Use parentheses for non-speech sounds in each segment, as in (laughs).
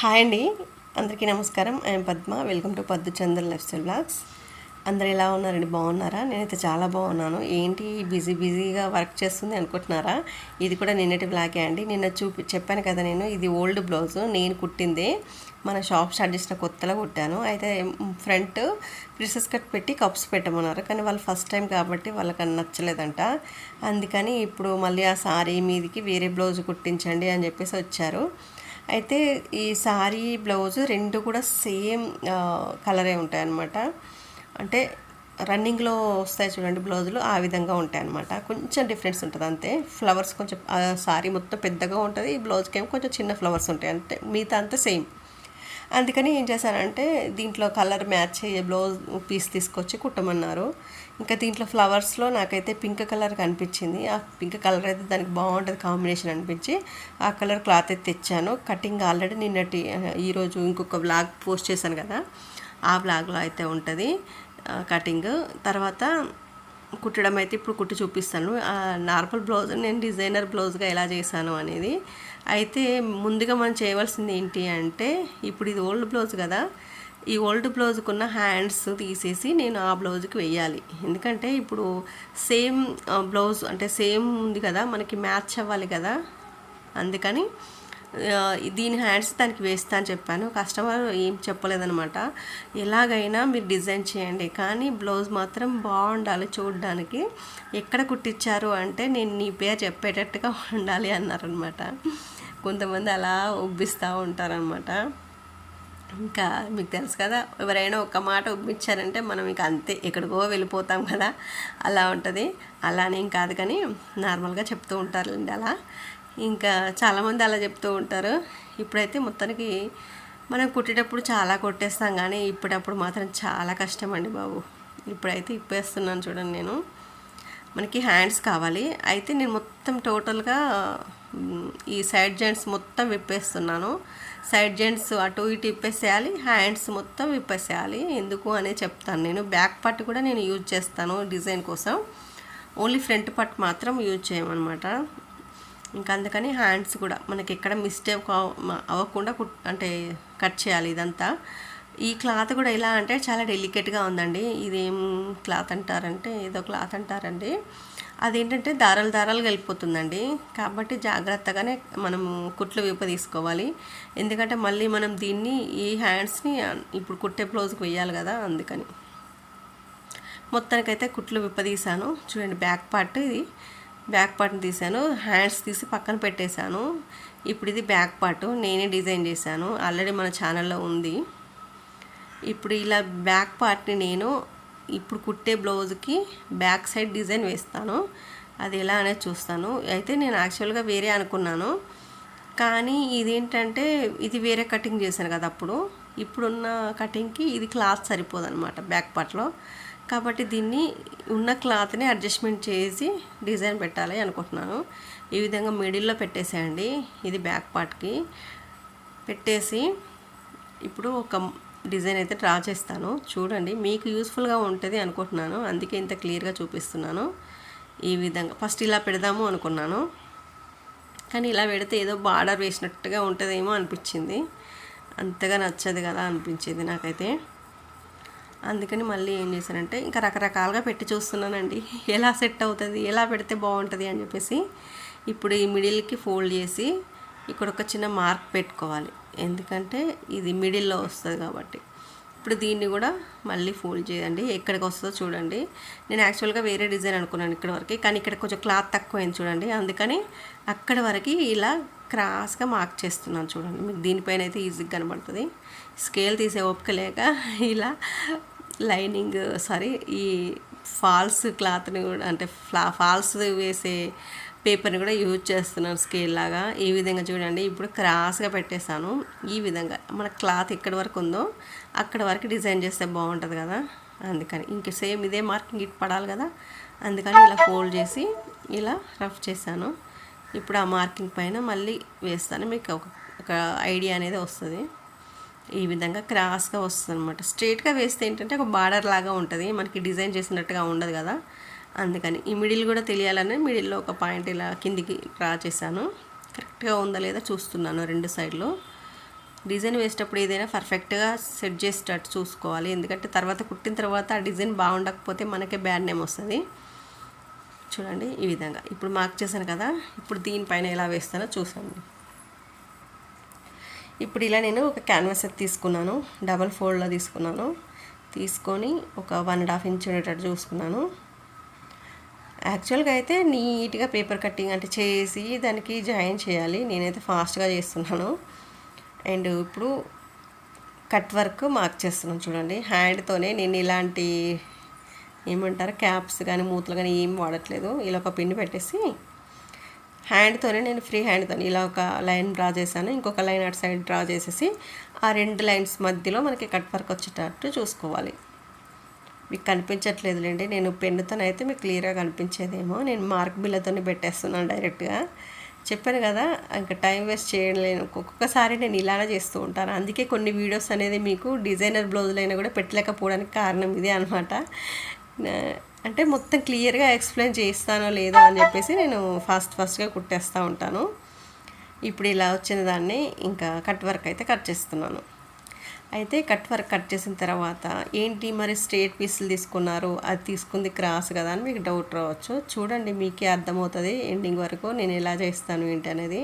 Hi అండి. అందరికీ నమస్కారం. ఐఎమ్ పద్మ. వెల్కమ్ టు పద్దు చంద్ర లైఫ్ స్టైల్ బ్లాగ్స్. అందరు ఎలా ఉన్నారండి? బాగున్నారా? నేనైతే చాలా బాగున్నాను. ఏంటి? బిజీ బిజీగా వర్క్ చేస్తుంది అనుకుంటున్నారా? ఇది కూడా నిన్నటి బ్లాగే అండి. నిన్న చూపి చెప్పాను కదా నేను ఇది ఓల్డ్ బ్లౌజ్. నేను కుట్టిందే మన షాప్ స్టార్ట్ చేసిన కొత్తలో కుట్టాను. అయితే ఫ్రంట్ ప్రిసెస్ కట్ పెట్టి కప్స్ పెట్టమన్నారు. కానీ వాళ్ళు ఫస్ట్ టైం కాబట్టి వాళ్ళకి నచ్చలేదంట. అందుకని ఇప్పుడు మళ్ళీ ఆ సారీ మీదకి వేరే బ్లౌజ్ కుట్టించండి అని చెప్పేసి వచ్చారు. అయితే ఈ సారీ బ్లౌజ్ రెండు కూడా సేమ్ కలరే ఉంటాయి అన్నమాట అంటే రన్నింగ్లో వస్తాయి చూడండి బ్లౌజులు ఆ విధంగా ఉంటాయి అన్నమాట కొంచెం డిఫరెన్స్ ఉంటుంది అంతే. ఫ్లవర్స్ కొంచెం సారీ మొత్తం పెద్దగా ఉంటుంది ఈ బ్లౌజ్కి ఏమో కొంచెం చిన్న ఫ్లవర్స్ ఉంటాయి అంతే. మిగతా అంతా సేమ్. అందుకని ఏం చేశానంటే దీంట్లో కలర్ మ్యాచ్ అయ్యే బ్లౌజ్ పీస్ తీసుకొచ్చి కుట్టమన్నారు. ఇంకా దీంట్లో ఫ్లవర్స్లో నాకైతే పింక్ కలర్ కనిపించింది. ఆ పింక్ కలర్ అయితే దానికి బాగుంటుంది కాంబినేషన్ అనిపించి ఆ కలర్ క్లాత్ అయితే తెచ్చాను. కటింగ్ ఆల్రెడీ నిన్నటి ఈరోజు ఇంకొక బ్లాగ్ పోస్ట్ చేశాను కదా ఆ బ్లాగ్లో అయితే ఉంటుంది కటింగ్. తర్వాత కుట్టడం అయితే ఇప్పుడు కుట్టి చూపిస్తాను. నార్మల్ బ్లౌజ్ నేను డిజైనర్ బ్లౌజ్గా ఎలా చేశాను అనేది. అయితే ముందుగా మనం చేయవలసింది ఏంటి అంటే ఇప్పుడు ఇది ఓల్డ్ బ్లౌజ్ కదా ఈ ఓల్డ్ బ్లౌజ్కి ఉన్న హ్యాండ్స్ తీసేసి నేను ఆ బ్లౌజ్కి వెయ్యాలి ఎందుకంటే ఇప్పుడు సేమ్ బ్లౌజ్ అంటే సేమ్ ఉంది కదా మనకి మ్యాచ్ అవ్వాలి కదా. అందుకని దీని హ్యాండ్స్ దానికి వేస్తా అని చెప్పాను. కస్టమర్ ఏం చెప్పలేదనమాట. ఎలాగైనా మీరు డిజైన్ చేయండి. కానీ బ్లౌజ్ మాత్రం బాగుండాలి చూడడానికి. ఎక్కడ కుట్టించారు అంటే నేను నీ పేరు చెప్పేటట్టుగా ఉండాలి అన్నారనమాట. కొంతమంది అలా ఉబ్బిస్తూ ఉంటారనమాట. ఇంకా మీకు తెలుసు కదా ఎవరైనా ఒక మాట ఉబ్బించారంటే మనం ఇక అంతే ఎక్కడికో వెళ్ళిపోతాం కదా. అలా ఉంటుంది. అలానేం కాదు కానీ నార్మల్గా చెప్తూ ఉంటారులేండి అలా. ఇంకా చాలామంది అలా చెప్తూ ఉంటారు. ఇప్పుడైతే మొత్తానికి మనం కుట్టేటప్పుడు చాలా కొట్టేస్తాం కానీ ఇప్పుడప్పుడు మాత్రం చాలా కష్టం అండి బాబు. ఇప్పుడైతే ఇప్పేస్తున్నాను చూడండి నేను. మనకి హ్యాండ్స్ కావాలి. అయితే నేను మొత్తం టోటల్గా ఈ సైడ్ జాయింట్స్ మొత్తం విప్పేస్తున్నాను. సైడ్ జెంట్స్ అటు ఇటు విప్పేసేయాలి హ్యాండ్స్ మొత్తం విప్పేసేయాలి ఎందుకు అనే చెప్తాను నేను. బ్యాక్ పార్ట్ కూడా నేను యూజ్ చేస్తాను డిజైన్ కోసం. ఓన్లీ ఫ్రంట్ పార్ట్ మాత్రం యూజ్ చేయమన్నమాట. ఇంకా అందుకని హ్యాండ్స్ కూడా మనకి ఎక్కడ మిస్టేక్ అవ్వకుండా కుట్ అంటే కట్ చేయాలి ఇదంతా. ఈ క్లాత్ కూడా ఎలా అంటే చాలా డెలికేట్గా ఉందండి. ఇదేం క్లాత్ అంటారంటే ఏదో క్లాత్ అంటారండి. అదేంటంటే దారాలు దారాలు వెళ్ళిపోతుందండి. కాబట్టి జాగ్రత్తగానే మనం కుట్లు విప్ప తీసుకోవాలి. ఎందుకంటే మళ్ళీ మనం దీన్ని ఈ హ్యాండ్స్ని ఇప్పుడు కుట్టే బ్లౌజ్కి వేయాలి కదా అందుకని. మొత్తానికైతే కుట్లు విప్పదీసాను చూడండి బ్యాక్ పార్ట్ ఇది. బ్యాక్ పార్ట్ని తీసాను. హ్యాండ్స్ తీసి పక్కన పెట్టేశాను. ఇప్పుడు ఇది బ్యాక్ పార్ట్ నేనే డిజైన్ చేశాను. ఆల్రెడీ మన ఛానల్లో ఉంది. ఇప్పుడు ఇలా బ్యాక్ పార్ట్ని నేను ఇప్పుడు కుట్టే బ్లౌజ్కి బ్యాక్ సైడ్ డిజైన్ వేస్తాను. అది ఎలా అనేది చూస్తాను. అయితే నేను యాక్చువల్గా వేరే అనుకున్నాను. కానీ ఇదేంటంటే ఇది వేరే కటింగ్ చేశాను కదా అప్పుడు. ఇప్పుడున్న కటింగ్కి ఇది క్లాత్ సరిపోదనమాట బ్యాక్ పార్ట్లో. కాబట్టి దీన్ని ఉన్న క్లాత్ని అడ్జస్ట్మెంట్ చేసి డిజైన్ పెట్టాలి అనుకుంటున్నాను. ఈ విధంగా మిడిల్లో పెట్టేసేయండి. ఇది బ్యాక్ పార్ట్కి. పెట్టేసి ఇప్పుడు ఒక డిజైన్ అయితే డ్రా చేస్తాను. చూడండి మీకు యూస్ఫుల్గా ఉంటుంది అనుకుంటున్నాను. అందుకే ఇంత క్లియర్గా చూపిస్తున్నాను. ఈ విధంగా ఫస్ట్ ఇలా పెడదాము అనుకున్నాను. కానీ ఇలా పెడితే ఏదో బార్డర్ వేసినట్టుగా ఉంటుందేమో అనిపించింది. అంతగా నచ్చదు కదా అనిపించింది నాకైతే. అందుకని మళ్ళీ ఏం చేశానంటే ఇంకా రకరకాలుగా పెట్టి చూస్తున్నానండి. (laughs) ఎలా సెట్ అవుతుంది ఎలా పెడితే బాగుంటుంది అని చెప్పేసి ఇప్పుడు ఈ మిడిల్కి ఫోల్డ్ చేసి ఇక్కడ ఒక చిన్న మార్క్ పెట్టుకోవాలి. ఎందుకంటే ఇది మిడిల్లో వస్తుంది కాబట్టి. ఇప్పుడు దీన్ని కూడా మళ్ళీ ఫోల్డ్ చేయండి. ఎక్కడికి వస్తుందో చూడండి. నేను యాక్చువల్గా వేరే డిజైన్ అనుకున్నాను ఇక్కడ వరకు కానీ ఇక్కడ కొంచెం క్లాత్ తక్కువైంది చూడండి. అందుకని అక్కడ వరకు ఇలా క్రాస్గా మార్క్ చేస్తున్నాను చూడండి. మీకు దీనిపైన అయితే ఈజీగా కనబడుతుంది. స్కేల్ తీసే ఓపిక లేక ఇలా లైనింగ్ సారీ ఈ ఫాల్స్ క్లాత్ని కూడా అంటే ఫ్లా ఫాల్స్ వేసే పేపర్ని కూడా యూజ్ చేస్తున్నాను స్కేల్ లాగా. ఈ విధంగా చూడండి ఇప్పుడు క్రాస్గా పెట్టేశాను. ఈ విధంగా మన క్లాత్ ఎక్కడి వరకు ఉందో అక్కడ వరకు డిజైన్ చేస్తే బాగుంటుంది కదా. అందుకని ఇంక సేమ్ ఇదే మార్కింగ్ ఇటు పడాలి కదా. అందుకని ఇలా ఫోల్డ్ చేసి ఇలా రఫ్ చేశాను. ఇప్పుడు ఆ మార్కింగ్ పైన మళ్ళీ వేస్తాను. మీకు ఒక ఒక ఐడియా అనేది వస్తుంది. ఈ విధంగా క్రాస్గా వస్తుంది అనమాట స్ట్రేట్గా వేస్తే ఏంటంటే ఒక బార్డర్ లాగా ఉంటుంది. మనకి డిజైన్ చేసినట్టుగా ఉండదు కదా. అందుకని ఈ మిడిల్ కూడా తెలియాలని మిడిల్లో ఒక పాయింట్ ఇలా కిందికి డ్రా చేశాను. కరెక్ట్గా ఉందా లేదా చూస్తున్నాను రెండు సైడ్లో. డిజైన్ వేసేటప్పుడు ఏదైనా పర్ఫెక్ట్గా సెట్ చేసేటట్టు చూసుకోవాలి. ఎందుకంటే తర్వాత కుట్టిన తర్వాత ఆ డిజైన్ బాగుండకపోతే మనకే బ్యాడ్ నేమ్ వస్తుంది. చూడండి ఈ విధంగా. ఇప్పుడు మార్క్ చేశాను కదా ఇప్పుడు దీనిపైన ఎలా వేస్తానో చూసండి ఇప్పుడు ఇలా నేను ఒక క్యాన్వాస్ అయితే తీసుకున్నాను. డబల్ ఫోల్డ్లో తీసుకున్నాను. తీసుకొని ఒక వన్ అండ్ హాఫ్ ఇంచ్ ఉండేటట్టు చూసుకున్నాను. యాక్చువల్గా అయితే నీట్గా పేపర్ కట్టింగ్ అంటే చేసి దానికి జాయిన్ చేయాలి. నేనైతే ఫాస్ట్గా చేస్తున్నాను. అండ్ ఇప్పుడు కట్ వర్క్ మార్క్ చేస్తున్నాను చూడండి. హ్యాండ్తోనే నేను ఇలాంటి ఏమంటారు క్యాప్స్ కానీ మూతలు కానీ ఏం వాడట్లేదు. ఇలా ఒక పిన్ పెట్టేసి హ్యాండ్తోనే నేను ఫ్రీ హ్యాండ్తో ఇలా ఒక లైన్ డ్రా చేశాను. ఇంకొక లైన్ అటు సైడ్ డ్రా చేసేసి ఆ రెండు లైన్స్ మధ్యలో మనకి కట్ వర్క్ వచ్చేటట్టు చూసుకోవాలి. మీకు కనిపించట్లేదులేండి నేను పెన్నుతోనైతే మీకు క్లియర్గా కనిపించేదేమో. నేను మార్క్ బిల్లతోనే పెట్టేస్తున్నాను డైరెక్ట్గా. చెప్పాను కదా ఇంకా టైం వేస్ట్ చేయలేను. ఒక్కొక్కసారి నేను ఇలానే చేస్తూ ఉంటాను. అందుకే కొన్ని వీడియోస్ అనేది మీకు డిజైనర్ బ్లౌజులైనా కూడా పెట్టలేకపోవడానికి కారణం ఇదే అనమాట అంటే మొత్తం క్లియర్గా ఎక్స్ప్లెయిన్ చేస్తానో లేదో అని చెప్పేసి నేను ఫాస్ట్ ఫాస్ట్గా కుట్టేస్తూ ఉంటాను. ఇప్పుడు ఇలా వచ్చిన దాన్ని ఇంకా కట్ వర్క్ అయితే కట్ చేస్తున్నాను. అయితే కట్ వర్క్ కట్ చేసిన తర్వాత ఏంటి మరి స్ట్రేట్ పీసులు తీసుకున్నారు? అది తీసుకుంది క్రాస్ కదా అని మీకు డౌట్ రావచ్చు. చూడండి మీకే అర్థమవుతుంది ఎండింగ్ వరకు నేను ఎలా చేస్తాను ఏంటి అనేది.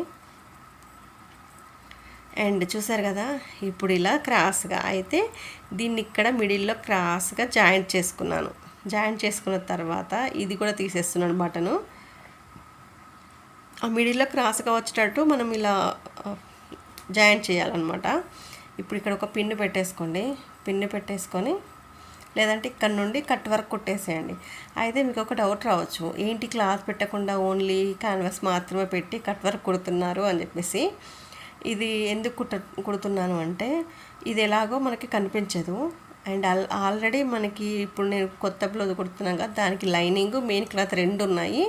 అండ్ చూసారు కదా ఇప్పుడు ఇలా క్రాస్గా అయితే దీన్ని ఇక్కడ మిడిల్లో క్రాస్గా జాయింట్ చేసుకున్నాను. జాయింట్ చేసుకున్న తర్వాత ఇది కూడా తీసేస్తున్నాను బటను. ఆ మిడిల్లో క్రాస్గా వచ్చేటట్టు మనం ఇలా జాయింట్ చేయాలన్నమాట. ఇప్పుడు ఇక్కడ ఒక పిన్ను పెట్టేసుకోండి. పిన్ను పెట్టేసుకొని లేదంటే ఇక్కడ నుండి కట్ వర్క్ కుట్టేసేయండి. అయితే మీకు ఒక డౌట్ రావచ్చు. ఏంటి క్లాత్ పెట్టకుండా ఓన్లీ క్యాన్వాస్ మాత్రమే పెట్టి కట్ వర్క్ కుడుతున్నారు అని చెప్పేసి. ఇది ఎందుకు కుట్ట కుడుతున్నాను అంటే ఇది ఎలాగో మనకి కనిపించదు. అండ్ ఆల్ ఆల్రెడీ మనకి ఇప్పుడు నేను కొత్త బ్లౌజ్ కుడుతున్నాను కదా దానికి లైనింగ్ మెయిన్ క్లాత్ రెండు ఉన్నాయి.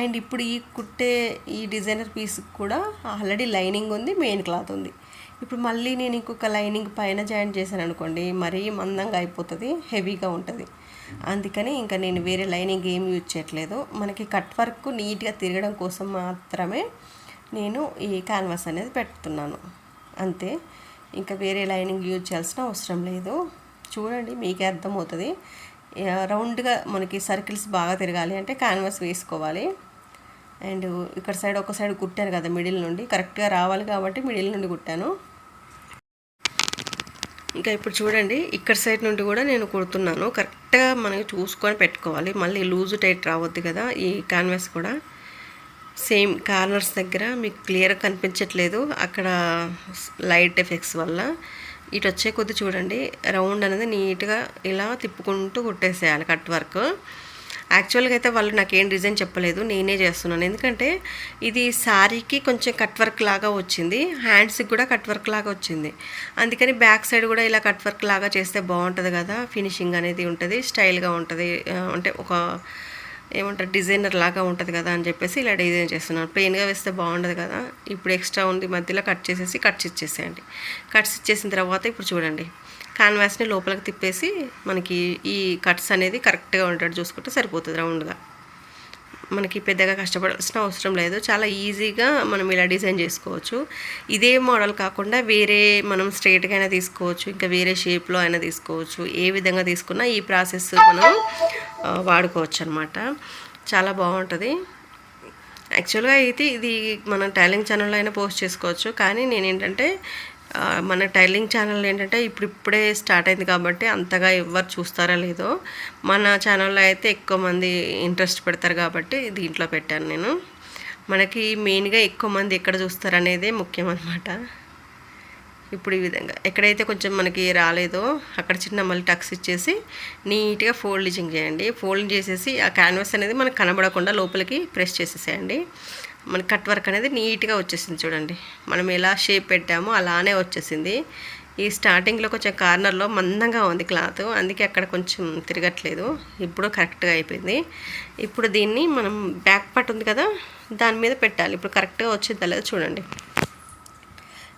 అండ్ ఇప్పుడు ఈ కుట్టే ఈ డిజైనర్ పీస్ కూడా ఆల్రెడీ లైనింగ్ ఉంది మెయిన్ క్లాత్ ఉంది. ఇప్పుడు మళ్ళీ నేను ఇంకొక లైనింగ్ పైన జాయిన్ చేశాను అనుకోండి మరీ మందంగా అయిపోతుంది హెవీగా ఉంటుంది. అందుకని ఇంకా నేను వేరే లైనింగ్ ఏం యూజ్ చేయట్లేదు. మనకి కట్ వర్క్ నీట్గా తిరగడం కోసం మాత్రమే నేను ఈ క్యాన్వాస్ అనేది పెడుతున్నాను. అంతే. ఇంకా వేరే లైనింగ్ యూజ్ చేయాల్సిన అవసరం లేదు. చూడండి మీకే అర్థమవుతుంది. రౌండ్గా మనకి సర్కిల్స్ బాగా తిరగాలి అంటే క్యాన్వాస్ వేసుకోవాలి. అండ్ ఇక్కడ సైడ్ ఒక సైడ్ కుట్టాను కదా మిడిల్ నుండి. కరెక్ట్గా రావాలి కాబట్టి మిడిల్ నుండి కుట్టాను. ఇంకా ఇప్పుడు చూడండి ఇక్కడ సైడ్ నుండి కూడా నేను కుడుతున్నాను. కరెక్ట్గా మనకి చూసుకొని పెట్టుకోవాలి. మళ్ళీ లూజ్ టైట్ రావద్దు కదా ఈ క్యాన్వాస్ కూడా. సేమ్ కార్నర్స్ దగ్గర మీకు క్లియర్గా కనిపించట్లేదు అక్కడ లైట్ ఎఫెక్ట్స్ వల్ల. ఇటు వచ్చే కొద్ది చూడండి రౌండ్ అనేది నీట్గా ఇలా తిప్పుకుంటూ కుట్టేసేయాలి కట్ వర్క్ యాక్చువల్గా అయితే వాళ్ళు నాకేం డిజైన్ చెప్పలేదు నేనే చేస్తున్నాను. ఎందుకంటే ఇది శారీకి కొంచెం కట్ వర్క్ లాగా వచ్చింది హ్యాండ్స్కి కూడా కట్ వర్క్ లాగా వచ్చింది. అందుకని బ్యాక్ సైడ్ కూడా ఇలా కట్ వర్క్ లాగా చేస్తే బాగుంటుంది కదా ఫినిషింగ్ అనేది ఉంటుంది స్టైల్గా ఉంటుంది అంటే ఒక ఏమంటారు డిజైనర్ లాగా ఉంటుంది కదా అని చెప్పేసి ఇలా డిజైన్ చేస్తున్నాను. ప్లెయిన్గా వేస్తే బాగుండదు కదా ఇప్పుడు ఎక్స్ట్రా ఉంది మధ్యలో కట్ చేసేసి కట్స్ ఇచ్చేసేయండి కట్స్ ఇచ్చేసిన తర్వాత ఇప్పుడు చూడండి. కాన్వాస్ని లోపలికి తిప్పేసి మనకి ఈ కట్స్ అనేది కరెక్ట్గా ఉండేటట్టు చూసుకుంటే సరిపోతుంది రౌండ్గా. మనకి పెద్దగా కష్టపడాల్సిన అవసరం లేదు. చాలా ఈజీగా మనం ఇలా డిజైన్ చేసుకోవచ్చు. ఇదే మోడల్ కాకుండా వేరే మనం స్ట్రైట్గా అయినా తీసుకోవచ్చు ఇంకా వేరే షేప్లో అయినా తీసుకోవచ్చు. ఏ విధంగా తీసుకున్నా ఈ ప్రాసెస్ మనం వాడుకోవచ్చు అనమాట చాలా బాగుంటుంది. యాక్చువల్గా అయితే ఇది మనం టైలింగ్ ఛానల్లో అయినా పోస్ట్ చేసుకోవచ్చు. కానీ నేను ఏంటంటే మన టైలింగ్ ఛానల్ ఏంటంటే ఇప్పుడు ఇప్పుడే స్టార్ట్ అయింది కాబట్టి అంతగా ఎవరు చూస్తారా లేదో. మన ఛానల్లో అయితే ఎక్కువ మంది ఇంట్రెస్ట్ పెడతారు కాబట్టి దీంట్లో పెట్టాను నేను. మనకి మెయిన్గా ఎక్కువ మంది ఎక్కడ చూస్తారనేదే ముఖ్యం అనమాట ఇప్పుడు ఈ విధంగా. ఎక్కడైతే కొంచెం మనకి రాలేదో అక్కడ చిన్న మళ్ళీ టక్స్ ఇచ్చేసి నీట్గా ఫోల్డింగ్ చేయండి. ఫోల్డ్ చేసేసి ఆ క్యాన్వాస్ అనేది మనకు కనబడకుండా లోపలికి ప్రెస్ చేసేసేయండి. మన కట్ వర్క్ అనేది నీట్గా వచ్చేసింది చూడండి. మనం ఎలా షేప్ పెట్టామో అలానే వచ్చేసింది. ఈ స్టార్టింగ్లో కొంచెం కార్నర్లో మందంగా ఉంది క్లాత్. అందుకే అక్కడ కొంచెం తిరగట్లేదు. ఇప్పుడు కరెక్ట్గా అయిపోయింది. ఇప్పుడు దీన్ని మనం బ్యాక్ పార్ట్ ఉంది కదా దాని మీద పెట్టాలి. ఇప్పుడు కరెక్ట్గా వచ్చిందా లేదా చూడండి.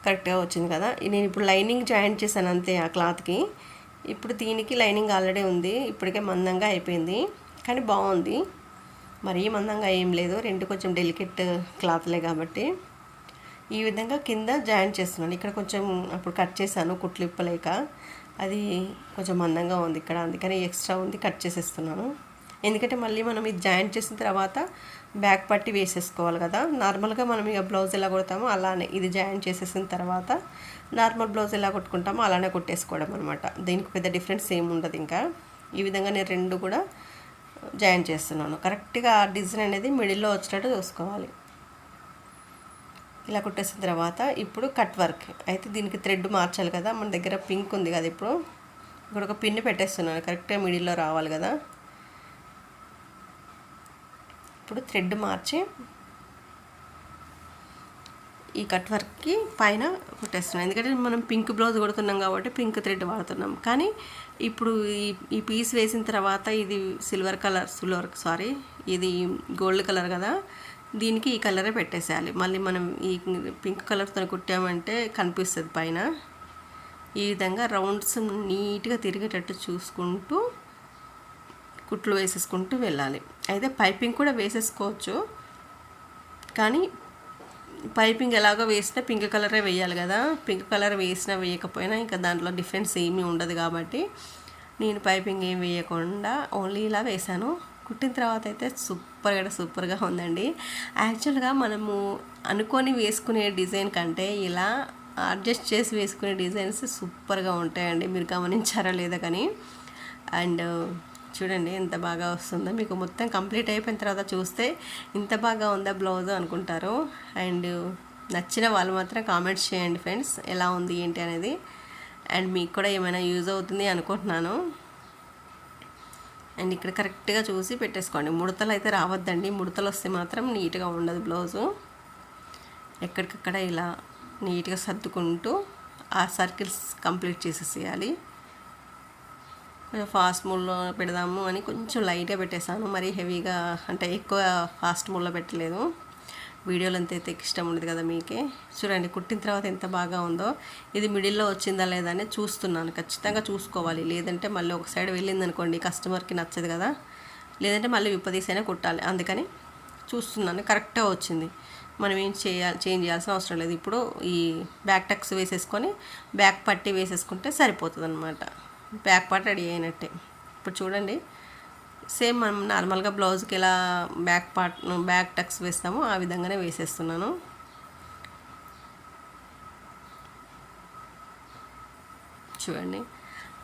కరెక్ట్గా వచ్చింది కదా. నేను ఇప్పుడు లైనింగ్ జాయింట్ చేశాను అంతే ఆ క్లాత్కి. ఇప్పుడు దీనికి లైనింగ్ ఆల్రెడీ ఉంది. ఇప్పటికే మందంగా అయిపోయింది. కానీ బాగుంది. మరీ మందంగా ఏం లేదు. రెండు కొంచెం డెలికేట్ క్లాత్లే కాబట్టి ఈ విధంగా కింద జాయింట్ చేస్తున్నాను. ఇక్కడ కొంచెం అప్పుడు కట్ చేశాను కుట్లు ఇప్పలేక. అది కొంచెం మందంగా ఉంది ఇక్కడ. అందుకని ఎక్స్ట్రా ఉంది కట్ చేసేస్తున్నాను. ఎందుకంటే మళ్ళీ మనం ఇది జాయింట్ చేసిన తర్వాత బ్యాక్ పట్టి వేసేసుకోవాలి కదా. నార్మల్గా మనం ఇక బ్లౌజ్ ఎలా కొడతామో అలానే. ఇది జాయింట్ చేసేసిన తర్వాత నార్మల్ బ్లౌజ్ ఎలా కొట్టుకుంటామో అలానే కొట్టేసుకోవడం అనమాట దీనికి పెద్ద డిఫరెన్స్ ఏమి ఉండదు ఇంకా. ఈ విధంగా నేను రెండు కూడా జాయిన్ చేస్తున్నాను. కరెక్ట్గా ఆ డిజైన్ అనేది మిడిల్లో వచ్చినట్టు చూసుకోవాలి. ఇలా కుట్టేసిన తర్వాత ఇప్పుడు కట్ వర్క్. అయితే దీనికి థ్రెడ్ మార్చాలి కదా. మన దగ్గర పింక్ ఉంది కదా ఇప్పుడు. ఇక్కడ ఒక పిన్ పెట్టేస్తున్నాను. కరెక్ట్గా మిడిల్లో రావాలి కదా. ఇప్పుడు థ్రెడ్ మార్చి ఈ కట్ వర్క్కి పైన కుట్టేస్తున్నాం. ఎందుకంటే మనం పింక్ బ్లౌజ్ కొడుతున్నాం కాబట్టి పింక్ థ్రెడ్ వాడుతున్నాం. కానీ ఇప్పుడు ఈ ఈ పీస్ వేసిన తర్వాత ఇది సిల్వర్ కలర్ సిల్వర్ సారీ ఇది గోల్డ్ కలర్ కదా దీనికి ఈ కలరే పెట్టేసేయాలి. మళ్ళీ మనం ఈ పింక్ కలర్తో కుట్టామంటే కనిపిస్తుంది పైన. ఈ విధంగా రౌండ్స్ నీట్గా తిరిగేటట్టు చూసుకుంటూ కుట్లు వేసేసుకుంటూ వెళ్ళాలి. అయితే పైపింగ్ కూడా వేసేసుకోవచ్చు. కానీ పైపింగ్ ఎలాగో వేసినా పింక్ కలరే వేయాలి కదా. పింక్ కలర్ వేసినా వేయకపోయినా ఇంకా దాంట్లో డిఫరెన్స్ ఏమీ ఉండదు కాబట్టి నేను పైపింగ్ ఏం వేయకుండా ఓన్లీ ఇలా వేశాను. కుట్టిన తర్వాత అయితే సూపర్గా సూపర్గా ఉందండి. యాక్చువల్గా మనము అనుకొని వేసుకునే డిజైన్ కంటే ఇలా అడ్జస్ట్ చేసి వేసుకునే డిజైన్స్ సూపర్గా ఉంటాయండి. మీరు గమనించారా లేదా కానీ అండ్ చూడండి ఎంత బాగా వస్తుందో. మీకు మొత్తం కంప్లీట్ అయిపోయిన తర్వాత చూస్తే ఇంత బాగా ఉందా బ్లౌజ్ అనుకుంటారు. అండ్ నచ్చిన వాళ్ళు మాత్రం కామెంట్స్ చేయండి ఫ్రెండ్స్ ఎలా ఉంది ఏంటి అనేది. అండ్ మీకు కూడా ఏమైనా యూజ్ అవుతుంది అనుకుంటున్నాను. అండ్ ఇక్కడ కరెక్ట్గా చూసి పెట్టేసుకోండి. ముడతలు అయితే రావద్దండి. ముడతలు వస్తే మాత్రం నీట్గా ఉండదు బ్లౌజు. ఎక్కడికక్కడ ఇలా నీట్గా సర్దుకుంటూ ఆ సర్కిల్స్ కంప్లీట్ చేసేసేయాలి. కొంచెం ఫాస్ట్ మూడ్లో పెడదాము అని కొంచెం లైట్గా పెట్టేశాను. మరీ హెవీగా అంటే ఎక్కువ ఫాస్ట్ మూడ్లో పెట్టలేదు. వీడియోలు అంత అయితే ఇష్టం ఉండదు కదా మీకే. చూడండి కుట్టిన తర్వాత ఎంత బాగా ఉందో. ఇది మిడిల్లో వచ్చిందా లేదా అని చూస్తున్నాను. ఖచ్చితంగా చూసుకోవాలి. లేదంటే మళ్ళీ ఒక సైడ్ వెళ్ళింది అనుకోండి కస్టమర్కి నచ్చదు కదా. లేదంటే మళ్ళీ విప్పదీసైనా కుట్టాలి. అందుకని చూస్తున్నాను. కరెక్ట్గా వచ్చింది. మనం ఏం చేయాలి చేంజ్ చేయాల్సిన అవసరం లేదు. ఇప్పుడు ఈ బ్యాక్ టక్స్ వేసేసుకొని బ్యాక్ పట్టి వేసేసుకుంటే సరిపోతుంది అనమాట బ్యాక్ పార్ట్ రెడీ అయినట్టే. ఇప్పుడు చూడండి. సేమ్ మనం నార్మల్గా బ్లౌజ్కి ఎలా బ్యాక్ పార్ట్ బ్యాక్ టక్స్ వేస్తామో ఆ విధంగానే వేసేస్తున్నాను. చూడండి.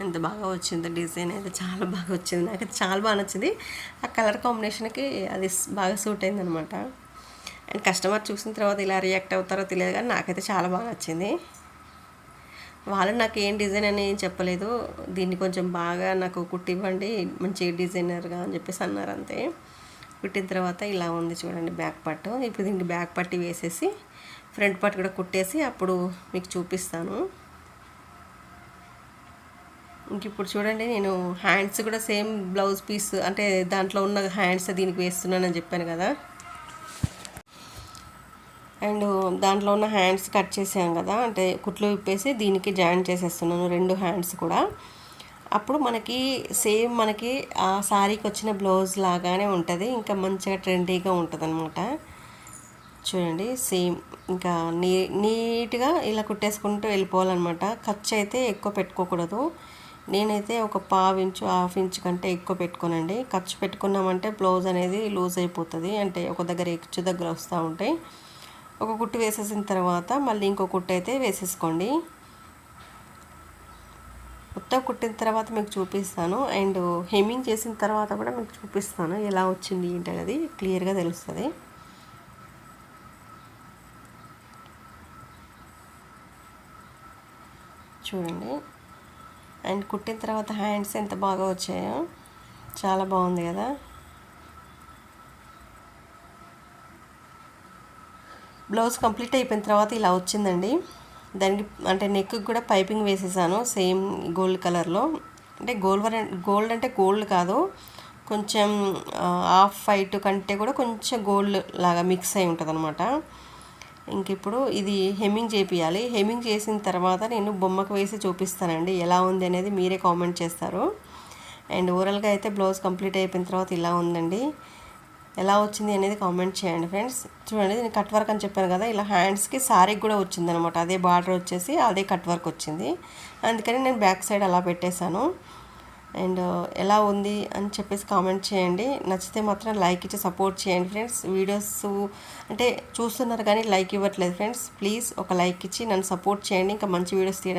ఎంత బాగా వచ్చింది డిజైన్ అయితే చాలా బాగా వచ్చింది. నాకు చాలా బాగా నచ్చింది. ఆ కలర్ కాంబినేషన్కి అది బాగా సూట్ అయింది అనమాట అండ్ కస్టమర్ చూసిన తర్వాత ఇలా రియాక్ట్ అవుతారో తెలియదు కానీ నాకైతే చాలా బాగా నచ్చింది. వాళ్ళు నాకు ఏం డిజైన్ అని ఏం చెప్పలేదు. దీన్ని కొంచెం బాగా నాకు కుట్టివ్వండి మంచి డిజైనర్గా అని చెప్పేసి అన్నారు అంతే. కుట్టిన తర్వాత ఇలా ఉంది చూడండి బ్యాక్ పట్టు ఇప్పుడు దీనికి బ్యాక్ పట్టి వేసేసి ఫ్రంట్ పార్ట్ కూడా కుట్టేసి అప్పుడు మీకు చూపిస్తాను. ఇంక ఇప్పుడు చూడండి నేను హ్యాండ్స్ కూడా సేమ్ బ్లౌజ్ పీస్ అంటే దాంట్లో ఉన్న హ్యాండ్స్ దీనికి వేస్తున్నానని చెప్పాను కదా. అండ్ దాంట్లో ఉన్న హ్యాండ్స్ కట్ చేసాం కదా అంటే కుట్లు విప్పేసి దీనికి జాయిన్ చేసేస్తున్నాను రెండు హ్యాండ్స్ కూడా. అప్పుడు మనకి సేమ్ మనకి ఆ శారీకి వచ్చిన బ్లౌజ్ లాగానే ఉంటుంది ఇంకా మంచిగా ట్రెండీగా ఉంటుంది అనమాట చూడండి సేమ్ ఇంకా నీ నీట్గా ఇలా కుట్టేసుకుంటూ వెళ్ళిపోవాలన్నమాట. ఖర్చు అయితే ఎక్కువ పెట్టుకోకూడదు. నేనైతే ఒక పావు ఇంచు హాఫ్ ఇంచ్ కంటే ఎక్కువ పెట్టుకోనండి. ఖర్చు పెట్టుకున్నామంటే బ్లౌజ్ అనేది లూజ్ అయిపోతుంది అంటే ఒక దగ్గర హెచ్చు దగ్గర వస్తూ ఉంటాయి. ఒక కుట్టు వేసేసిన తర్వాత మళ్ళీ ఇంకో కుట్టు అయితే వేసేసుకోండి. మొత్తం కుట్టిన తర్వాత మీకు చూపిస్తాను. అండ్ హెమ్మింగ్ చేసిన తర్వాత కూడా మీకు చూపిస్తాను ఎలా వచ్చింది ఏంటి అనేది క్లియర్గా తెలుస్తుంది. చూడండి. అండ్ కుట్టిన తర్వాత హ్యాండ్స్ ఎంత బాగా వచ్చాయో చాలా బాగుంది కదా. బ్లౌజ్ కంప్లీట్ అయిపోయిన తర్వాత ఇలా వచ్చిందండి. దానికి అంటే నెక్కి కూడా పైపింగ్ వేసేసాను సేమ్ గోల్డ్ కలర్లో అంటే గోల్డ్ గోల్డ్ అంటే గోల్డ్ కాదు. కొంచెం హాఫ్ వైట్ కంటే కూడా కొంచెం గోల్డ్ లాగా మిక్స్ అయి ఉంటుంది అనమాట ఇంకిప్పుడు ఇది హెమ్మింగ్ చేపియాలి. హెమ్మింగ్ చేసిన తర్వాత నేను బొమ్మకు వేసి చూపిస్తానండి. ఎలా ఉంది అనేది మీరే కామెంట్ చేస్తారు. అండ్ ఓవరాల్గా అయితే బ్లౌజ్ కంప్లీట్ అయిపోయిన తర్వాత ఇలా ఉందండి. ఎలా వచ్చింది అనేది కామెంట్ చేయండి ఫ్రెండ్స్ చూడండి నేను కట్ వర్క్ అని చెప్పాను కదా ఇలా హ్యాండ్స్కి సారీకి కూడా వచ్చింది అనమాట అదే బార్డర్ వచ్చేసి అదే కట్ వర్క్ వచ్చింది. అందుకని నేను బ్యాక్ సైడ్ అలా పెట్టేశాను. అండ్ uh, ఎలా ఉంది అని చెప్పేసి కామెంట్ చేయండి. నచ్చితే మాత్రం లైక్ ఇచ్చి సపోర్ట్ చేయండి ఫ్రెండ్స్ వీడియోస్ అంటే చూస్తున్నారు కానీ లైక్ ఇవ్వట్లేదు ఫ్రెండ్స్ ప్లీజ్ ఒక లైక్ ఇచ్చి నన్ను సపోర్ట్ చేయండి. ఇంకా మంచి వీడియోస్ తీయడానికి